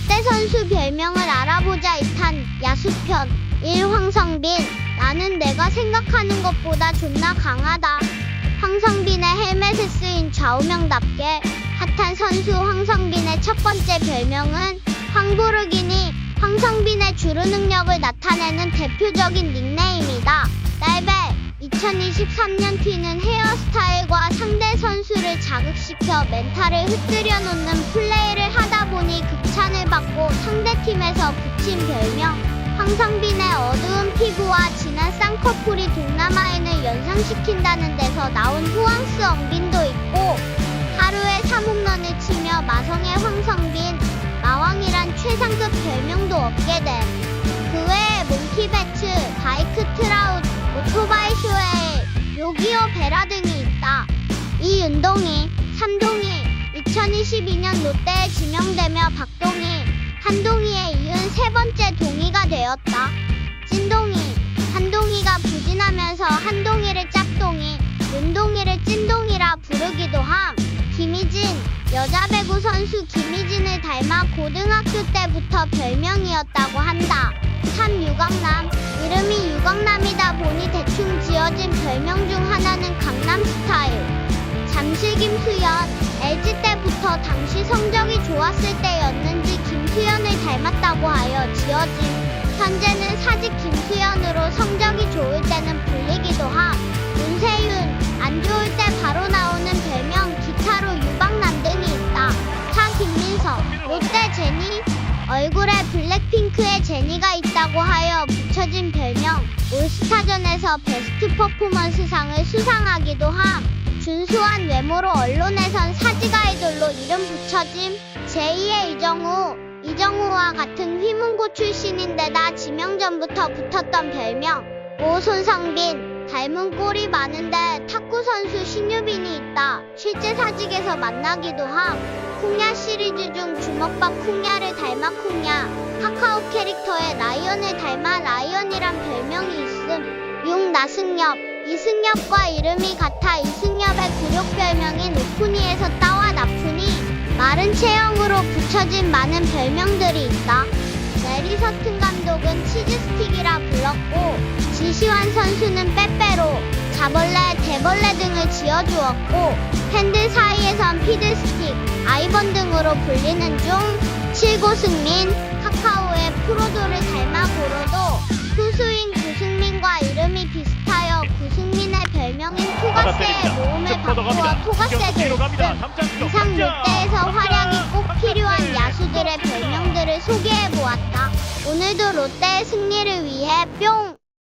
롯데 선수 별명을 알아보자 2탄 야수편. 1 황성빈. 나는 내가 생각하는 것보다 존나 강하다. 황성빈의 헬멧에 쓰인 좌우명답게 핫한 선수 황성빈의 첫 번째 별명은 황부르기니. 황성빈의 주루 능력을 나타내는 대표적인 닉네임이다. 날벨 2023년 튀는 헤어스타일과 상대 선수를 자극시켜 멘탈을 흩뜨려 놓는 플레이를 하다 상대팀에서 붙인 별명 황성빈의 어두운 피부와 진한 쌍꺼풀이 동남아인을 연상시킨다는 데서 나온 후앙스 엉빈도 있고 하루에 3홈런을 치며 마성의 황성빈 마왕이란 최상급 별명도 얻게 돼. 그 외에 몽키배츠, 바이크 트라웃, 오토바이 쇼에 요기요 베라 등이 있다. 이 윤동이, 삼동이, 2022년 롯데에 지명되며 박동희, 한동희에 이은 세 번째 동희가 되었다. 찐동희, 한동희가 부진하면서 한동희를 짝동희, 윤동희를 찐동희라 부르기도 함. 김희진, 여자 배구 선수 김희진을 닮아 고등학교 때부터 별명이었다고 한다. 참 유강남, 이름이 유강남이다 보니 대충 지어진 별명 중 하나는 강남 스타일. 잠실 김수현, LG 때부터 당시 성적이 좋았을 때였는지 김수현을 닮았다고 하여 지어진. 현재는 사직 김수현으로 성적이 좋을 때는 불리기도 함. 윤세윤, 안 좋을 때 바로 나오는 별명 기타로 유방남 등이 있다. 차 김민석, 롯데 제니, 얼굴에 블랙핑크의 제니가 있다고 하여 붙여진 별명 올스타전에서 베스트 퍼포먼스상을 수상하기도 함. 준수한 외모로 언론에선 사직 아이돌로 이름 붙여짐. 제2의 이정우, 이정우와 같은 휘문고 출신인데다 지명전부터 붙었던 별명 오손성빈. 닮은 꼴이 많은데 탁구 선수 신유빈이 있다. 실제 사직에서 만나기도 함. 쿵야 시리즈 중 주먹밥 쿵야를 닮아 쿵야. 카카오 캐릭터의 라이언을 닮아 라이언이란 별명이 있음. 6. 나승엽. 이승엽과 이름이 같아 이승엽의 굴욕 별명인 오프니에서 따와 나프니. 마른 체형으로 붙여진 많은 별명들이 있다. 내리 서튼 감독은 치즈스틱이라 불렀고 지시환 선수는 빼빼로, 자벌레, 대벌레 등을 지어주었고 팬들 사이에선 피드스틱, 아이번 등으로 불리는 중 칠고승민, 카카오의 프로도를 닮아 고로도 투수인 구승민과 이름이 비슷하여 구승민의 별명인 토가세의 모음을 바꾸어 있음 이상 롯데 롯데의 승리를 위해 뿅!